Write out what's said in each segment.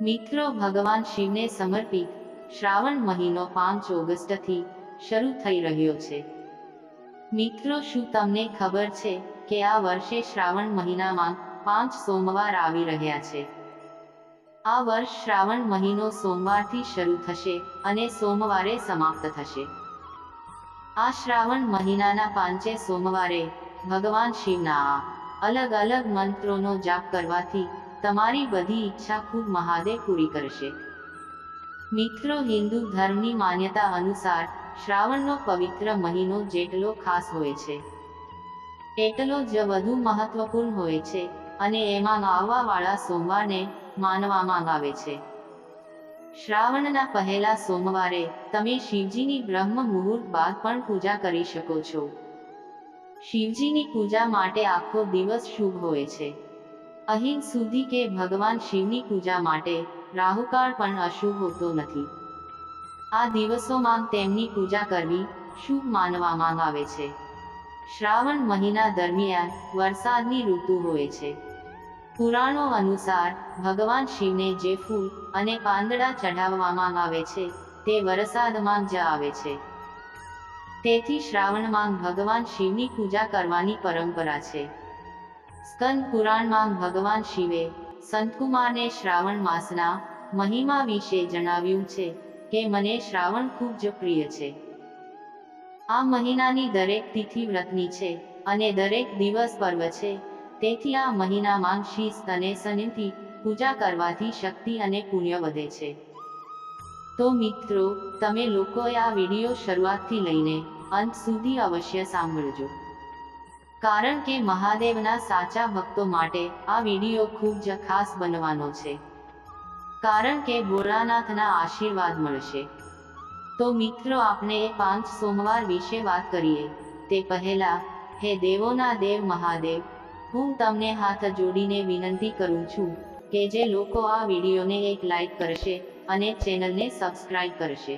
મિત્રો, ભગવાન શિવને સમર્પિત શ્રાવણ મહિનો પાંચ ઓગસ્ટથી શરૂ થઈ રહ્યો છે. મિત્રો, શું તમને ખબર છે કે આ વર્ષે શ્રાવણ મહિનામાં પાંચ સોમવાર આવી રહ્યા છે? આ વર્ષ શ્રાવણ મહિનો સોમવારથી શરૂ થશે અને સોમવારે સમાપ્ત થશે. આ શ્રાવણ મહિનાના પાંચે સોમવારે ભગવાન શિવના આ અલગ અલગ મંત્રોનો જાપ કરવાથી તમારી બધી ઈચ્છા ખૂબ મહાદેવ પૂરી કરશે. મિત્રો, હિન્દુ ધર્મની માન્યતા અનુસાર શ્રાવણનો પવિત્ર મહિનો જેટલો ખાસ હોય છે, એટલો જ વધુ મહત્વપૂર્ણ હોય છે અને એમાં આવવાવાળા સોમવારને માનવામાં આવે છે. શ્રાવણના પહેલા સોમવારે તમે શિવજીની બ્રહ્મ મુહૂર્ત બાદ પણ પૂજા કરી શકો છો. શિવજીની પૂજા માટે આખો દિવસ શુભ હોય છે. અહીં સુધી કે ભગવાન શિવની પૂજા માટે રાહુકાળ પણ અશુભ હોતો નથી. આ દિવસોમાં તેમની પૂજા કરવી શુભ માનવામાં આવે છે. શ્રાવણ મહિના દરમિયાન વરસાદની ઋતુ હોય છે. પુરાણો અનુસાર ભગવાન શિવને જે ફૂલ અને પાંદડા ચઢાવવામાં આવે છે, તે વરસાદમાં જ આવે છે. તેથી શ્રાવણમાં ભગવાન શિવની પૂજા કરવાની પરંપરા છે. સ્કંદ પુરાણમાં ભગવાન શિવે સંતકુમારને શ્રાવણ માસના મહિમા વિશે જણાવ્યું છે કે મને શ્રાવણ ખૂબ જ પ્રિય છે. આ મહિનાની દરેક તિથિ વ્રતની છે અને દરેક દિવસ પર્વ છે. તેથી આ મહિનામાં શિસ્ત અને સનિથી પૂજા કરવાથી શક્તિ અને પુણ્ય વધે છે. તો મિત્રો, તમે લોકોએ આ વીડિયો શરૂઆતથી લઈને અંત સુધી અવશ્ય સાંભળજો. કારણ કે મહાદેવના સાચા ભક્તો માટે આ વીડિયો ખૂબ જ ખાસ બનવાનો છે. કારણ કે ભોળાનાથના આશીર્વાદ મળશે. તો મિત્રો, આપણે પાંચ સોમવાર વિશે વાત કરીએ. તે પહેલા, હે દેવોના દેવ મહાદેવ, હું તમને હાથ જોડીને વિનંતી કરું છું કે જે લોકો આ વિડીયોને એક લાઈક કરશે અને ચેનલને સબસ્ક્રાઇબ કરશે.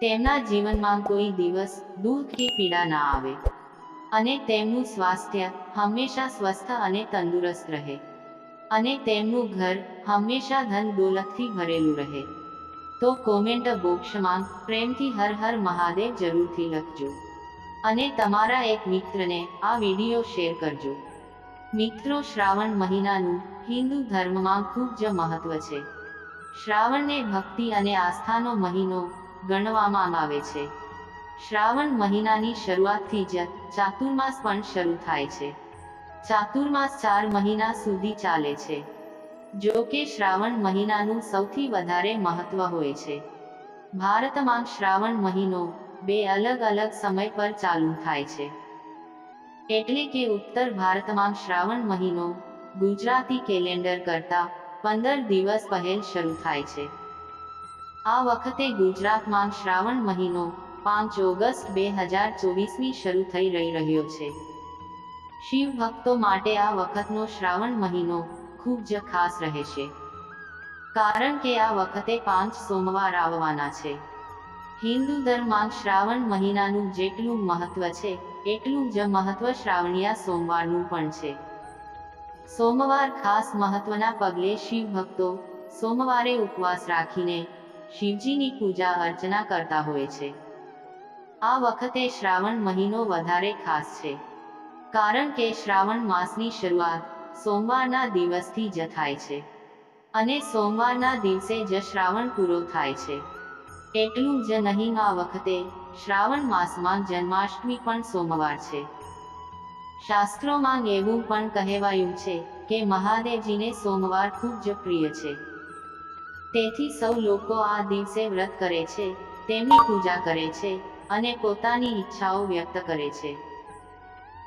તેમના જીવનમાં કોઈ દિવસ દુઃખ કે પીડા ના આવે. અને તેમનું સ્વાસ્થ્ય હંમેશા સ્વસ્થ અને તંદુરસ્ત રહે. અને તેમનું ઘર હંમેશા ધન દોલતથી ભરેલું રહે. તો કોમેન્ટ બોક્સમાં પ્રેમથી હર હર મહાદેવ જરૂરથી લખજો. અને તમારા એક મિત્રને આ વીડિયો શેર કરજો. મિત્રો શ્રાવણ મહિનાનું હિન્દુ ધર્મમાં ખૂબ જ મહત્વ છે. શ્રાવણને ભક્તિ અને આસ્થાનો મહિનો ગણવામાં આવે છે. શ્રાવણ મહિનાની શરૂઆતથી જ ચાતુર્માસ પણ શરૂ થાય છે. ચાતુર્માસ ચાર મહિના સુધી ચાલે છે. જો કે શ્રાવણ મહિનાનું સૌથી વધારે મહત્વ હોય છે. ભારતમાં શ્રાવણ મહિનો બે અલગ અલગ સમય પર ચાલુ થાય છે. એટલે કે ઉત્તર ભારતમાં શ્રાવણ મહિનો ગુજરાતી કેલેન્ડર કરતા પંદર દિવસ પહેલ શરૂ થાય છે. આ વખતે ગુજરાતમાં શ્રાવણ મહિનો પાંચ ઓગસ્ટ બે હજાર ચોવીસમી શરૂ થઈ રહી રહ્યો છે. શિવ ભક્તો માટે આ વખતનો શ્રાવણ મહિનો ખૂબ જ ખાસ રહેશે કારણ કે આ વખતે પાંચ સોમવાર આવવાના છે. હિન્દુ ધર્મમાં શ્રાવણ મહિનાનું જેટલું મહત્વ છે, એટલું જ મહત્વ શ્રાવણીયા સોમવારનું પણ છે. સોમવાર ખાસ મહત્વના પગલે શિવ ભક્તો સોમવારે ઉપવાસ રાખીને શિવજીની પૂજા અર્ચના કરતા હોય છે. આ વખતે શ્રાવણ મહિનો વધારે ખાસ છે. કારણ કે શ્રાવણ માસની શરૂઆત સોમવારના દિવસથી જ થાય છે. અને સોમવારના દિવસે જ શ્રાવણ પૂરો થાય છે. એટલું જ નહીં, આ વખતે શ્રાવણ માસમાં જન્માષ્ટમી પણ સોમવાર છે. શાસ્ત્રોમાં એવું પણ કહેવાયું છે કે મહાદેવજીને સોમવાર ખૂબ જ પ્રિય છે. તેથી સૌ લોકો આ દિવસે વ્રત કરે છે, તેમની પૂજા કરે છે અને પોતાની ઈચ્છાઓ વ્યક્ત કરે છે.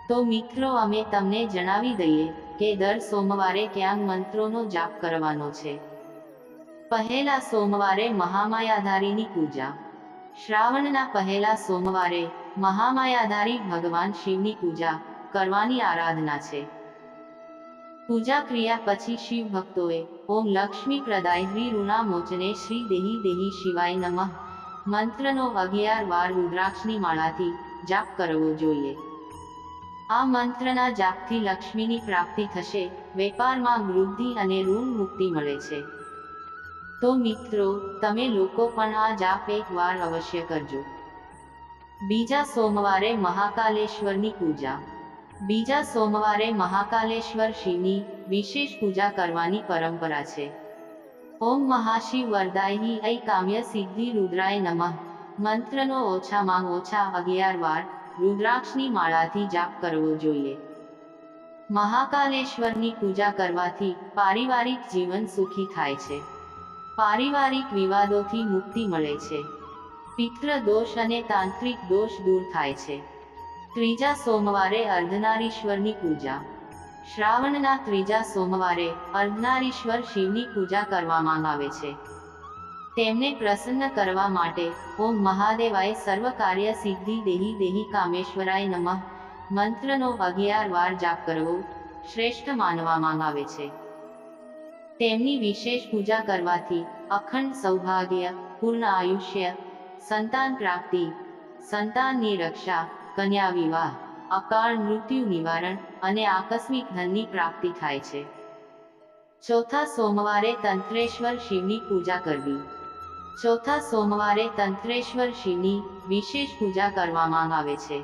તો મિત્રો, અમે તમને જણાવી દઈએ કે દર સોમવારે ક્યાં મંત્રોનો જાપ કરવાનો છે. પહેલા સોમવારે મહામાયાધારીની પૂજા. શ્રાવણના પહેલા સોમવારે મહામાયાધારી ભગવાન શિવની પૂજા કરવાની આરાધના છે. પૂજા ક્રિયા પછી શિવ ભક્તોએ ઓમ લક્ષ્મી પ્રદાય ઋણા મોચને શ્રી દેહી દેહી શિવાય નમઃ. મંત્રનો અગિયાર વાર રુદ્રાક્ષની માળાથી જાપ કરવો જોઈએ. આ મંત્રના જાપથી લક્ષ્મીની પ્રાપ્તિ થશે, વેપારમાં વૃદ્ધિ અને ઋણ મુક્તિ મળે છે. તો મિત્રો, તમે લોકો પણ આ જાપ એક વાર અવશ્ય કરજો. બીજા સોમવારે મહાકાલેશ્વરની પૂજા. બીજા સોમવારે મહાકાલેશ્વર શિવની વિશેષ પૂજા કરવાની પરંપરા છે. ઓમ મહાશિવ વરદાયની ઐ કામ્ય સિદ્ધિ રુદ્રાય નમઃ. મંત્રનો ઓછામાં ઓછા અગિયાર વાર રુદ્રાક્ષની માળાથી જાપ કરવો જોઈએ. મહાકાલેશ્વરની પૂજા કરવાથી પારિવારિક જીવન સુખી થાય છે. પારિવારિક વિવાદોથી મુક્તિ મળે છે. પિત્ર દોષ અને તાંત્રિક દોષ દૂર થાય છે. ત્રીજા સોમવારે અર્ધનારીશ્વરની પૂજા. શ્રાવણના ત્રીજા સોમવારે અર્ધનારીશ્વર શિવની પૂજા કરવામાં આવે છે. તેમને પ્રસન્ન કરવા માટે ઓમ મહાદેવાય સર્વ કાર્ય સિદ્ધિ દેહી દેહી કામેશ્વરાય નમઃ મંત્રનો અગિયાર વાર જાપ કરવો શ્રેષ્ઠ માનવામાં આવે છે. તેમની વિશેષ પૂજા કરવાથી અખંડ સૌભાગ્ય, પૂર્ણ આયુષ્ય, સંતાન પ્રાપ્તિ, સંતાનની રક્ષા, કન્યા વિવાહ અકાળ મૃત્યુ નિવારણ અને આકસ્મિક ધનની પ્રાપ્તિ થાય છે. ચોથા સોમવારે તંત્રેશ્વર શિવની પૂજા કરવી. ચોથા સોમવારે તંત્રેશ્વર શિવની વિશેષ પૂજા કરવામાં આવે છે.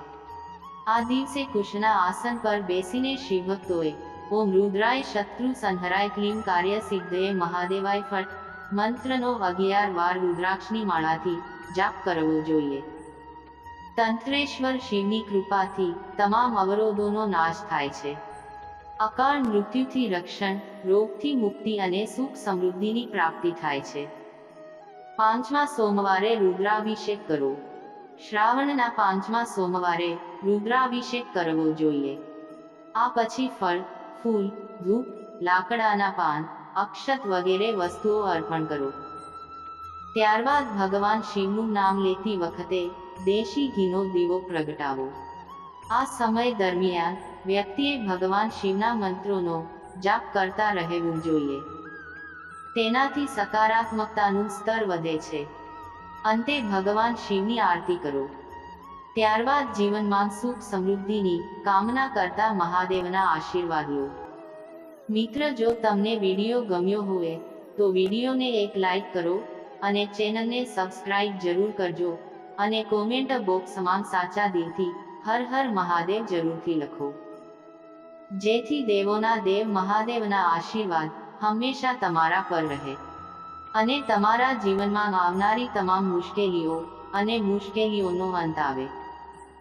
આ દિવસે કુશના આસન પર બેસીને શિવભક્તોએ ઓમ રુદ્રાય શત્રુ સંહરાય ક્લીમ કાર્ય સિદ્ધએ મહાદેવાય ફટ મંત્રનો અગિયાર વાર રુદ્રાક્ષની માળાથી જાપ કરવો જોઈએ. તંત્રેશ્વર શિવની કૃપાથી તમામ અવરોધોનો નાશ થાય છે. અકાળ મૃત્યુથી રક્ષણ, રોગથી મુક્તિ અને સુખ સમૃદ્ધિની પ્રાપ્તિ થાય છે. પાંચમા સોમવારે રુદ્રાભિષેક કરો. શ્રાવણના પાંચમા સોમવારે રુદ્રાભિષેક કરવો જોઈએ. આ પછી ફળ, ફૂલ, ધૂપ, લાકડાના પાન, અક્ષત વગેરે વસ્તુઓ અર્પણ કરો. ત્યારબાદ ભગવાન શિવનું નામ લેતી વખતે દેશી ઘીનો દીવો પ્રગટાવો. આ સમય દરમિયાન વ્યક્તિએ ભગવાન શિવના મંત્રોનો જાપ કરતા રહેવું જોઈએ. તેનાથી સકારાત્મકતાનું સ્તર વધે છે. અંતે ભગવાન શિવની આરતી કરો. ત્યારબાદ જીવનમાં સુખ સમૃદ્ધિની કામના કરતા મહાદેવના આશીર્વાદ. લો મિત્ર, જો તમને વીડિયો ગમ્યો હોય, તો વિડીયોને એક લાઈક કરો અને ચેનલને સબસ્ક્રાઇબ જરૂર કરજો. અને કોમેન્ટ બોક્સમાં સાચા દિલથી હર હર મહાદેવ જરૂરથી લખો. જેથી દેવોના દેવ મહાદેવના આશીર્વાદ હંમેશા તમારા પર રહે. અને તમારા જીવનમાં આવનારી તમામ મુશ્કેલીઓ અને મુશ્કેલીઓનો અંત આવે.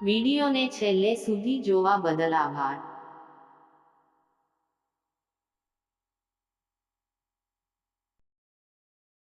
વિડીયોને છેલ્લે સુધી જોવા બદલ આભાર.